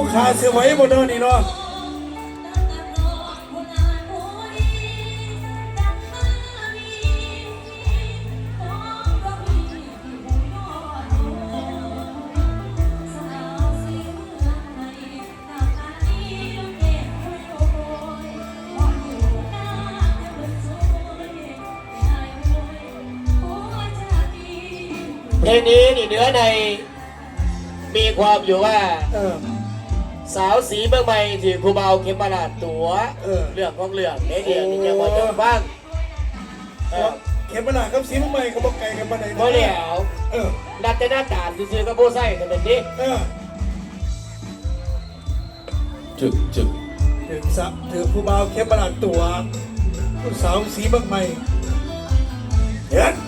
ผู้ขาเสียไว้บนเดินนี่เนาะเพลงนี้นี่เนื้อในมีความอยู่ว่าเออ สาวสีเมืองใหม่ที่ครูเบาเข็มมาลาดตัวเออ เรื่องของเรื่องในเดียวนี่จะมาจบบ้างเออเข็มปนากับสีใหม่ก็บอกไกลกันปานไหนเพราะเดี๋ยวเออนัดจะหน้าด่านซื้อๆก็โบไส้กันเป็นดิเออจึกจึกถือสับถือผู้บ่าวเข็มปนาตัวผู้สาวสีบักใหม่เฮ็ดห่ว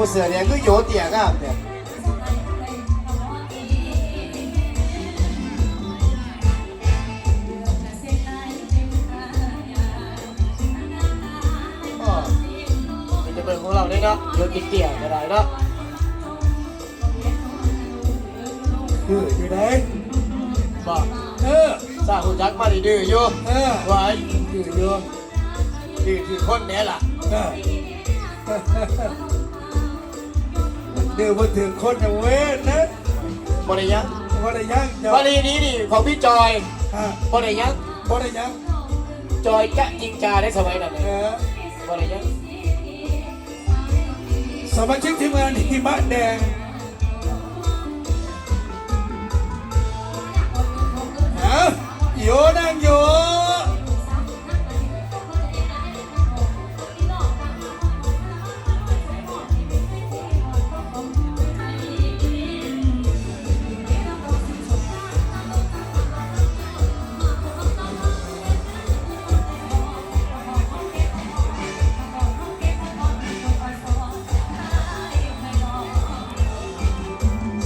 ผู้เสือเนี่ยคือโยเตียครับเนี่ยอ๋อเป็นจะเบิ่งของเราเลยเนาะโยนติดเตี่ยก็ได้เนาะคืออยู่ไหนบอกเออสร้างหุ่นจักรมาดีดื้ออยู่เออว่าดื้ออยู่ดื้อคือคนเนี้ยล่ะเออ เดี๋ยวมาถึงคนจะเว้นนะบริยังว่าได้ยังจะบรินี้นี่ของพี่จอยฮะบริยังว่าได้ยังจอยกะจิงจาได้สมัยนั้นเอเลยอบริยังสมาชิกทีมงานหิมะแดงฮะโยนั่งโย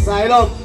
สายลม